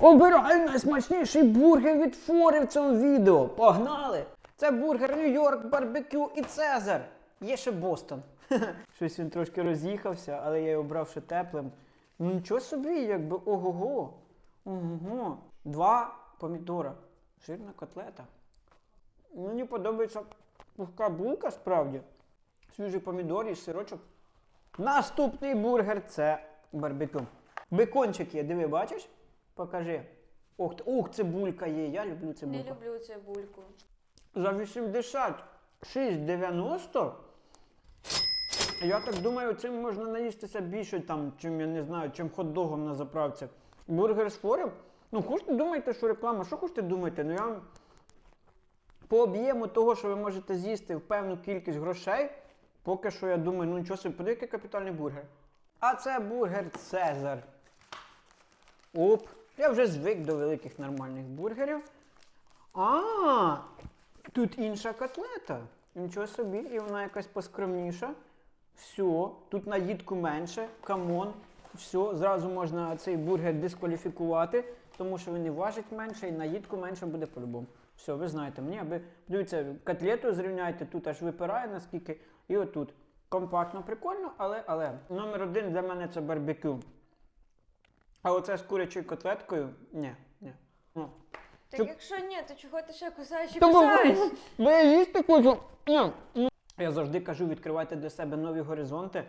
Обираю найсмачніший бургер від Фори в цьому відео. Погнали! Це бургер Нью-Йорк, барбекю і Цезар. Є ще Бостон. Щось він трошки роз'їхався, але я його брав ще теплим. Ну нічого собі, якби ого-го. Ого. Два помідора. Жирна котлета. Мені подобається пухка булка справді. Свіжий помідор і сирочок. Наступний бургер це барбекю. Бекончик є, диви, бачиш? Покажи. Ох, ух, цибулька є. Я люблю Не цибульку. люблю цибульку. За 86,90. Я так думаю, цим можна наїстися більше, там, чим я не знаю, чим хот-догом на заправці. Бургер з форем. Ну, хочете думаєте, що реклама, що хочете думаєте? Ну я вам по об'єму того, що ви можете з'їсти в певну кількість грошей, поки що я думаю, ну нічого собі, подивіться, капітальний бургер. А це бургер Цезар. Оп. Я вже звик до великих нормальних бургерів. А, тут інша котлета. Нічого собі, і вона якась поскромніша. Все, тут наїдку менше, камон. Все, зразу можна цей бургер дискваліфікувати, тому що він і важить менше, і наїдку менше буде по-любому. Все, ви знаєте, мені аби дивіться, котлету зрівняйте, тут аж випирає наскільки, і отут. Компактно, прикольно, але, але. Номер один для мене це барбекю. А оце з курячою котлеткою? Ні, ні. Ну, Так Щоб- якщо ні, то чого ти ще кусаєш і кусаєш? бо я їсти хочу. Ні. Я завжди кажу, відкривайте для себе нові горизонти.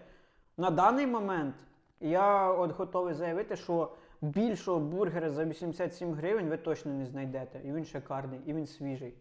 На даний момент я от готовий заявити, що більшого бургера за 87 гривень ви точно не знайдете. І він шикарний, і він свіжий.